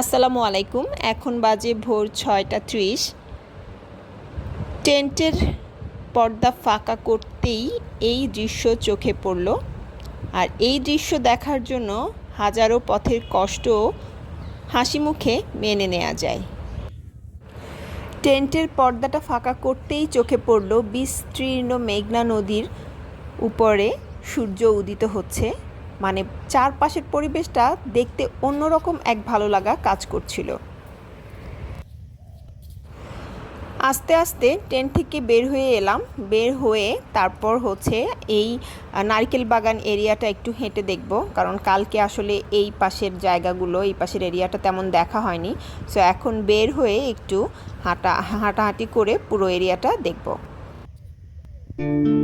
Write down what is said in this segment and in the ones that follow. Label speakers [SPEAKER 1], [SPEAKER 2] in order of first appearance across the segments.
[SPEAKER 1] আসসালামু আলাইকুম, এখন বাজে ভোর ছয়টা ত্রিশ। টেন্টের পর্দা ফাঁকা করতেই এই দৃশ্য চোখে পড়ল। আর এই দৃশ্য দেখার জন্য হাজারো পথের কষ্ট হাসি মুখে মেনে নেওয়া যায়। টেন্টের পর্দাটা ফাঁকা করতেই চোখে পড়ল বিস্তীর্ণ মেঘনা নদীর উপরে সূর্য উদিত হচ্ছে। মানে চারপাশের পরিবেশটা দেখতে অন্যরকম এক ভালো লাগা কাজ করছিল। আস্তে আস্তে টেন্ট থেকে বের হয়ে এলাম। বের হয়ে তারপর হচ্ছে এই নারকেল বাগান এরিয়াটা একটু হেঁটে দেখব। কারণ কালকে আসলে এই পাশের জায়গাগুলো, এই পাশের এরিয়াটা তেমন দেখা হয়নি। সো এখন বের হয়ে একটু হাঁটা, হাঁটাহাঁটি করে পুরো এরিয়াটা দেখব। তো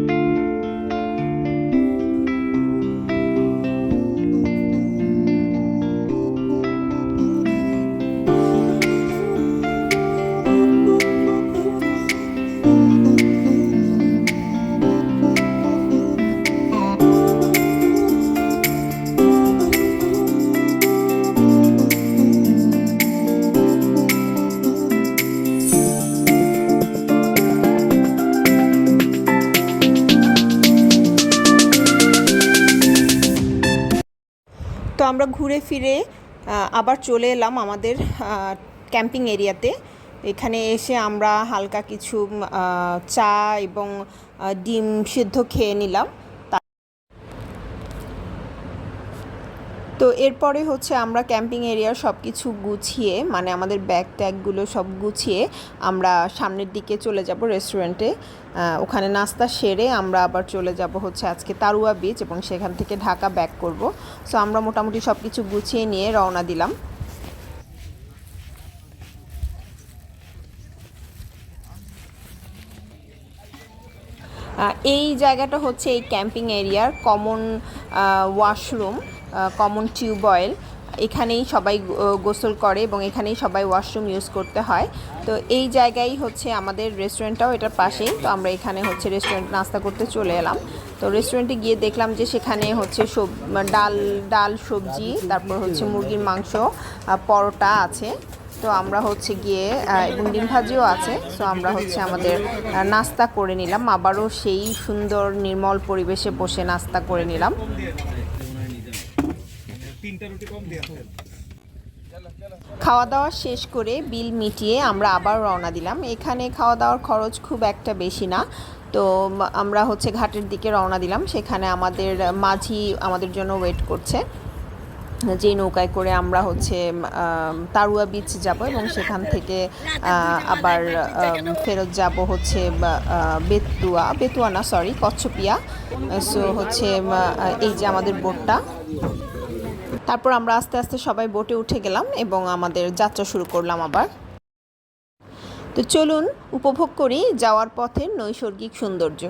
[SPEAKER 1] আমরা ঘুরে ফিরে আবার চলে এলাম আমাদের ক্যাম্পিং এরিয়াতে। এখানে এসে আমরা হালকা কিছু চা এবং ডিম সিদ্ধ খেয়ে নিলাম। তা- এরপরে হচ্ছে আমরা ক্যাম্পিং এরিয়ার সব কিছু গুছিয়ে মানে আমাদের ব্যাগ ট্যাগগুলো সব গুছিয়ে আমরা সামনের দিকে চলে যাব রেস্টুরেন্টে ওখানে নাস্তা সেরে আমরা আবার চলে যাব হচ্ছে আজকে তারুয়া বিচ এবং সেখান থেকে ঢাকা ব্যাক করব। সো আমরা মোটামুটি সব কিছু গুছিয়ে নিয়ে রওনা দিলাম। এই জায়গাটা হচ্ছে এই ক্যাম্পিং এরিয়ার কমন ওয়াশরুম কমন টিউবওয়েল এখানেই সবাই গোসল করে এবং এখানেই সবাই ওয়াশরুম ইউজ করতে হয়। তো এই জায়গায় হচ্ছে আমাদের রেস্টুরেন্টটাও এটার পাশেই, তো আমরা এখানে হচ্ছে রেস্টুরেন্ট নাস্তা করতে চলে এলাম। তো রেস্টুরেন্টে গিয়ে দেখলাম যে সেখানে হচ্ছে সব ডাল ডাল, সবজি, তারপর হচ্ছে মুরগির মাংস পরোটা আছে। তো আমরা হচ্ছে গিয়ে এবং ডিম ভাজিও আছে। সো আমরা হচ্ছে আমাদের নাস্তা করে নিলাম। আবারও সেই সুন্দর নির্মল পরিবেশে বসে নাস্তা করে নিলাম। খাওয়া দাওয়া শেষ করে বিল মিটিয়ে আমরা আবার রওনা দিলাম। এখানে খাওয়া দাওয়ার খরচ খুব একটা বেশি না। তো আমরা হচ্ছে ঘাটের দিকে রওনা দিলাম। সেখানে আমাদের মাঝি আমাদের জন্য ওয়েট করছে। যে নৌকায় করে আমরা হচ্ছে তারুয়া বিচ যাব এবং সেখান থেকে আবার ফেরত যাব হচ্ছে বেতুয়া বেতুয়া না সরি কচ্ছপিয়া। সো হচ্ছে এই যে আমাদের বোটটা তারপর আমরা আস্তে আস্তে সবাই বোটে উঠে গেলাম এবং আমাদের যাত্রা শুরু করলাম আবার। তো চলুন, উপভোগ করি যাওয়ার পথের নৈসর্গিক সৌন্দর্য।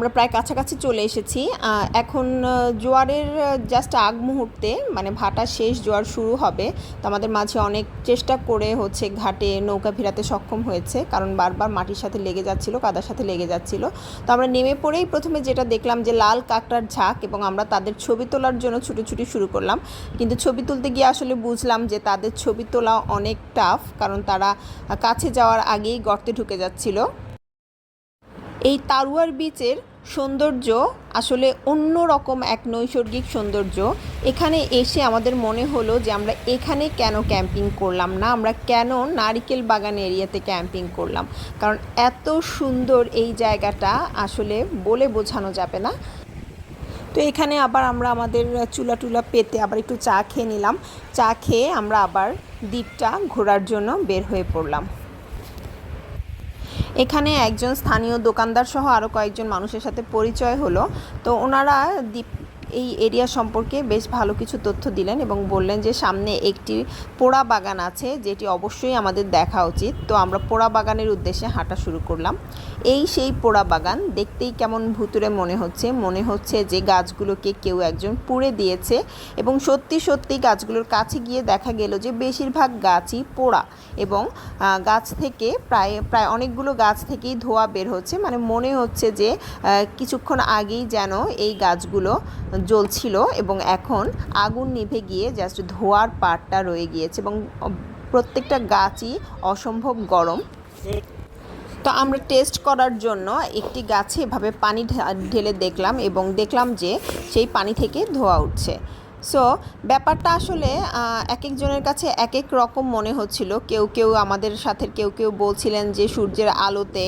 [SPEAKER 1] আমরা প্রায় কাছাকাছি চলে এসেছি। এখন জোয়ারের জাস্ট আগ মুহূর্তে মানে ভাটা শেষ, জোয়ার শুরু হবে। তো আমাদের মাঝে অনেক চেষ্টা করে হচ্ছে ঘাটে নৌকা ভিড়াতে সক্ষম হয়েছে, কারণ বারবার মাটির সাথে লেগে যাচ্ছিল, কাদার সাথে লেগে যাচ্ছিল। তো আমরা নেমে পড়েই প্রথমে যেটা দেখলাম যে লাল কাঁকড়ার ঝাঁক এবং আমরা তাদের ছবি তোলার জন্য ছুটোছুটি শুরু করলাম। কিন্তু ছবি তুলতে গিয়ে আসলে বুঝলাম যে তাদের ছবি তোলা অনেক টাফ কারণ তারা কাছে যাওয়ার আগেই গর্তে ঢুকে যাচ্ছিল। এই তারুয়ার বিচের সৌন্দর্য আসলে অন্য রকম এক নৈসর্গিক সৌন্দর্য। এখানে এসে আমাদের মনে হলো যে আমরা এখানে কেন ক্যাম্পিং করলাম না? আমরা কেন নারিকেল বাগান এরিয়াতে ক্যাম্পিং করলাম? কারণ এত সুন্দর এই জায়গাটা আসলে বলে বোঝানো যাবে না। তো এখানে আবার আমরা আমাদের চুলা টুলা পেতে আবার একটু চা খেয়ে নিলাম। চা খেয়ে আমরা আবার দ্বীপটা ঘোরার জন্য বের হয়ে পড়লাম। এখানে একজন স্থানীয় দোকানদার সহ আরও কয়েকজন মানুষের সাথে পরিচয় হলো। তো ওনারা দ্বীপ এই এরিয়া সম্পর্কে বেশ ভালো কিছু তথ্য দিলেন এবং বললেন যে সামনে একটি পোড়া বাগান আছে, যেটি অবশ্যই আমাদের দেখা উচিত। তো আমরা পোড়া বাগানের উদ্দেশ্যে হাঁটা শুরু করলাম। এই সেই পোড়া বাগান দেখতেই কেমন ভুতুরে মনে হচ্ছে। মনে হচ্ছে যে গাছগুলোকে কেউ একজন পুড়ে দিয়েছে এবং সত্যি সত্যি গাছগুলোর কাছে গিয়ে দেখা গেল যে বেশিরভাগ গাছই পোড়া এবং গাছ থেকে প্রায় প্রায় অনেকগুলো গাছ থেকেই ধোঁয়া বের হচ্ছে। মানে মনে হচ্ছে যে কিছুক্ষণ আগেই যেন এই গাছগুলো জ্বলছিল এবং এখন আগুন নিভে গিয়ে জাস্ট ধোয়ার পাটটা রয়ে গিয়েছে এবং প্রত্যেকটা গাছই অসম্ভব গরম। তো আমরা টেস্ট করার জন্য একটি গাছে এভাবে পানি ঢেলে দেখলাম এবং দেখলাম যে সেই পানি থেকে ধোয়া উঠছে। সো ব্যাপারটা আসলে এক একজনের কাছে এক এক রকম মনে হচ্ছিল। কেউ কেউ আমাদের সাথে, কেউ কেউ বলছিলেন যে সূর্যের আলোতে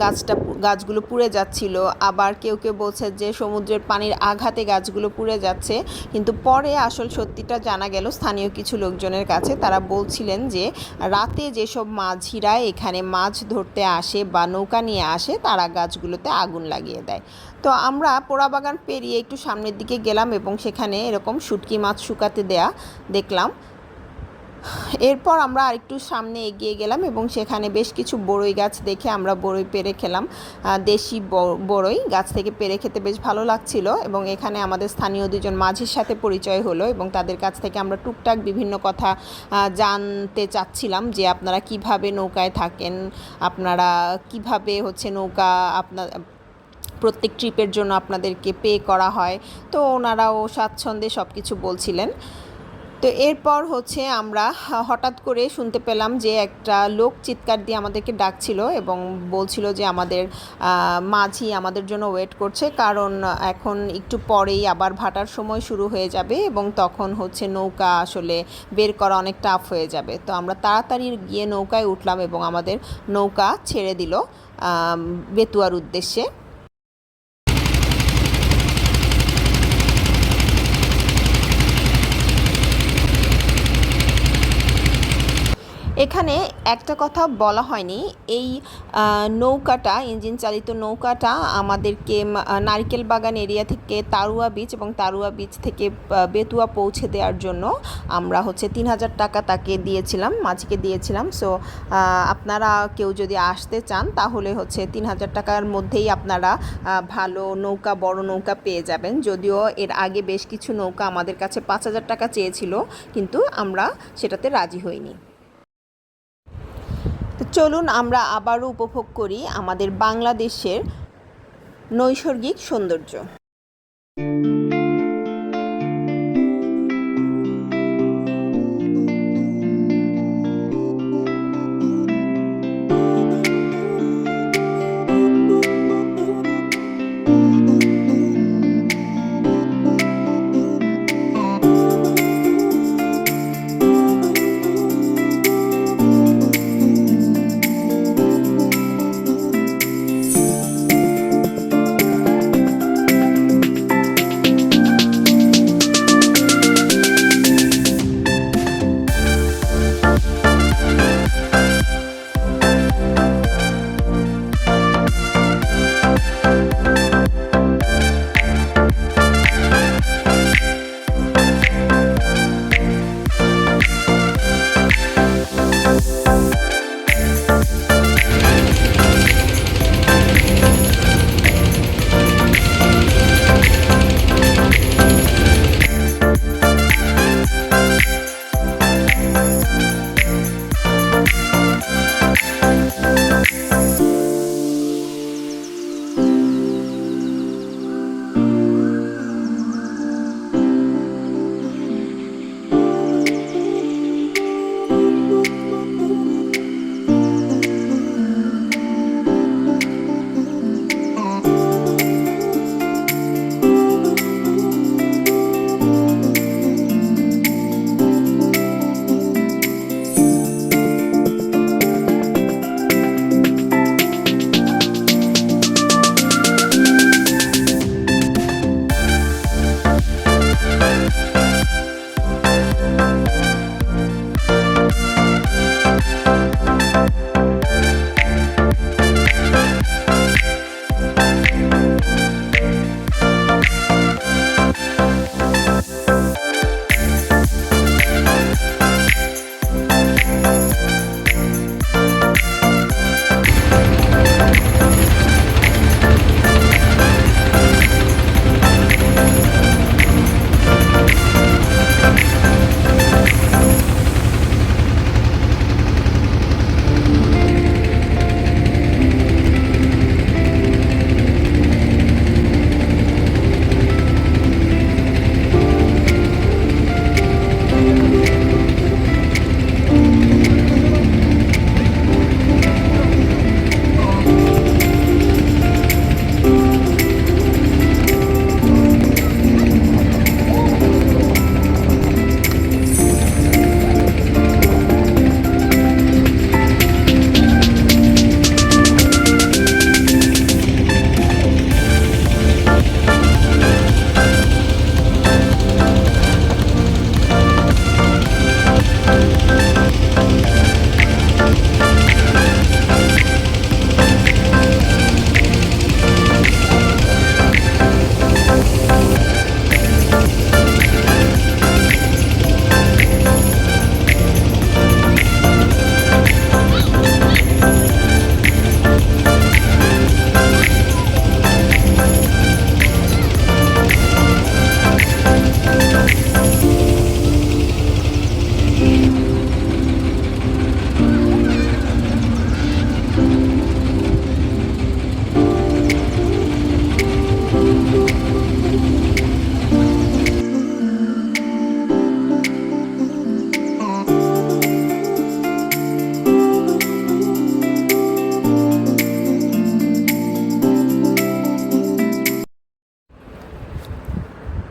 [SPEAKER 1] গাছটা গাছগুলো পুড়ে যাচ্ছিল। আবার কেউ কেউ বলছে যে সমুদ্রের পানির আঘাতে গাছগুলো পুড়ে যাচ্ছে। কিন্তু পরে আসল সত্যিটা জানা গেল স্থানীয় কিছু লোকজনের কাছে। তারা বলছিলেন যে, রাতে যেসব মাঝিরা এখানে মাছ ধরতে আসে বা নৌকা নিয়ে আসে, তারা গাছগুলোতে আগুন লাগিয়ে দেয়। তো আমরা পোড়াবাগান পেরিয়ে একটু সামনের দিকে গেলাম এবং সেখানে এরকম শুটকি মাছ শুকাতে দেয়া দেখলাম। এরপর আমরা আরেকটু সামনে এগিয়ে গেলাম এবং সেখানে বেশ কিছু বড়ই গাছ দেখে আমরা বড়ই পেরে খেলাম। দেশি বড়ই গাছ থেকে পেরে খেতে বেশ ভালো লাগছিল এবং এখানে আমাদের স্থানীয় দুজন মাঝির সাথে পরিচয় হলো এবং তাদের কাছ থেকে আমরা টুকটাক বিভিন্ন কথা জানতে চাচ্ছিলাম যে আপনারা কীভাবে নৌকায় থাকেন, আপনারা কীভাবে হচ্ছে নৌকা আপনার প্রত্যেক ট্রিপের জন্য আপনাদেরকে পে করা হয়। তো ওনারাও স্বাচ্ছন্দ্যে সব কিছু বলছিলেন। তো এরপর হচ্ছে আমরা হঠাৎ করে শুনতে পেলাম যে একটা লোক চিৎকার দিয়ে আমাদেরকে ডাকছিল এবং বলছিল যে আমাদের মাঝি আমাদের জন্য ওয়েট করছে কারণ এখন একটু পরেই আবার ভাটার সময় শুরু হয়ে যাবে এবং তখন হচ্ছে নৌকা আসলে বের করা অনেক টাফ হয়ে যাবে। তো আমরা তাড়াতাড়ি গিয়ে নৌকায় উঠলাম এবং আমাদের নৌকা ছেড়ে দিল বেতুয়ার উদ্দেশ্যে। এখানে একটা কথা বলা হয়নি। এই নৌকাটা ইঞ্জিন চালিত নৌকাটা আমাদেরকে নারকেল বাগান এরিয়া থেকে তারুয়া বিচ এবং তারুয়া বিচ থেকে বেতুয়া পৌঁছে দেওয়ার জন্য আমরা হচ্ছে তিন হাজার টাকা তাকে দিয়েছিলাম, মাঝিকে দিয়েছিলাম। সো আপনারা কেউ যদি আসতে চান তাহলে হচ্ছে তিন হাজার টাকার মধ্যেই আপনারা ভালো নৌকা, বড় নৌকা পেয়ে যাবেন। যদিও এর আগে বেশ কিছু নৌকা আমাদের কাছে পাঁচ হাজার টাকা চেয়েছিল, কিন্তু আমরা সেটাতে রাজি হইনি। চলুন আমরা আবারও উপভোগ করি আমাদের বাংলাদেশের নৈসর্গিক সৌন্দর্য।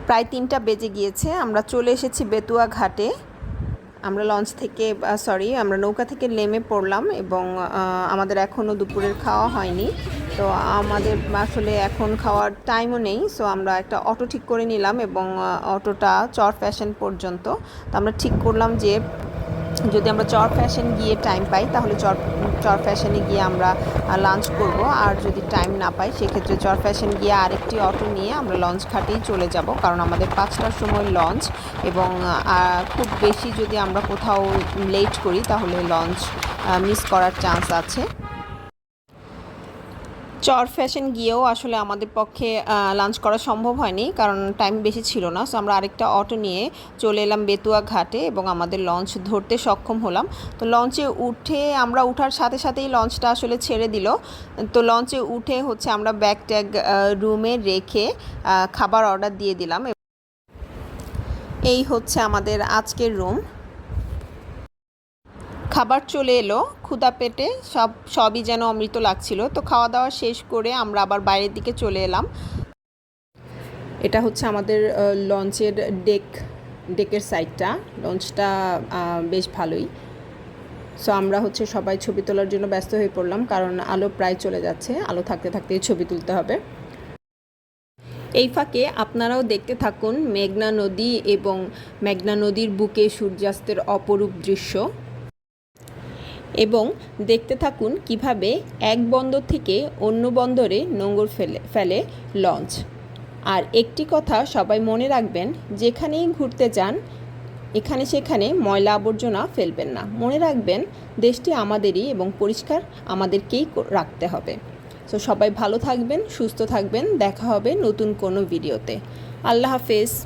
[SPEAKER 1] প্রায় তিনটা বেজে গিয়েছে। আমরা চলে এসেছি বেতুয়া ঘাটে। আমরা লঞ্চ থেকে সরি আমরা নৌকা থেকে নেমে পড়লাম এবং আমাদের এখনও দুপুরের খাওয়া হয়নি। তো আমাদের আসলে এখন খাওয়ার টাইমও নেই সো আমরা একটা অটো ঠিক করে নিলাম এবং অটোটা চর ফ্যাশন পর্যন্ত। তো আমরা ঠিক করলাম যে, যদি আমরা চর ফ্যাশন গিয়ে টাইম পাই, তাহলে চর চর ফ্যাশনে গিয়ে আমরা লাঞ্চ করব। আর যদি টাইম না পাই, সেক্ষেত্রে চর ফ্যাশন গিয়ে আরেকটি অটো নিয়ে আমরা লঞ্চ ঘাটেই চলে যাব, কারণ আমাদের পাঁচটার সময় লঞ্চ এবং খুব বেশি যদি আমরা কোথাও লেট করি, তাহলে লঞ্চ মিস করার চান্স আছে। চর ফ্যাশন গিয়েও আসলে আমাদের পক্ষে লাঞ্চ করা সম্ভব হয়নি, কারণ টাইম বেশি ছিল না। সো আমরা আরেকটা অটো নিয়ে চলে এলাম বেতুয়া ঘাটে এবং আমাদের লঞ্চ ধরতে সক্ষম হলাম। তো লঞ্চে উঠে আমরা উঠার সাথে সাথেই লঞ্চটা আসলে ছেড়ে দিল। তো লঞ্চে উঠে হচ্ছে আমরা ব্যাগ ট্যাগ রুমে রেখে খাবার অর্ডার দিয়ে দিলাম। এই হচ্ছে আমাদের আজকের রুম খাবার চলে এলো ক্ষুদা পেটে, সব, সবই যেন অমৃত লাগছিল। তো খাওয়া দাওয়া শেষ করে আমরা আবার বাইরের দিকে চলে এলাম। এটা হচ্ছে আমাদের লঞ্চের ডেক ডেকের সাইডটা লঞ্চটা বেশ ভালোই। সো আমরা হচ্ছে সবাই ছবি তোলার জন্য ব্যস্ত হয়ে পড়লাম, কারণ আলো প্রায় চলে যাচ্ছে। আলো থাকতে থাকতেই ছবি তুলতে হবে। এই ফাঁকে আপনারাও দেখতে থাকুন মেঘনা নদী এবং মেঘনা নদীর বুকে সূর্যাস্তের অপরূপ দৃশ্য। এবং দেখতে থাকুন কীভাবে এক বন্দর থেকে অন্য বন্দরে নোঙর ফেলে ফেলে লঞ্চ। আর একটি কথা সবাই মনে রাখবেন, যেখানেই ঘুরতে যান, এখানে সেখানে ময়লা আবর্জনা ফেলবেন না। মনে রাখবেন, দেশটি আমাদেরই এবং পরিষ্কার আমাদেরকেই রাখতে হবে। সো সবাই ভালো থাকবেন, সুস্থ থাকবেন। দেখা হবে নতুন কোনো ভিডিওতে। আল্লাহ হাফেজ।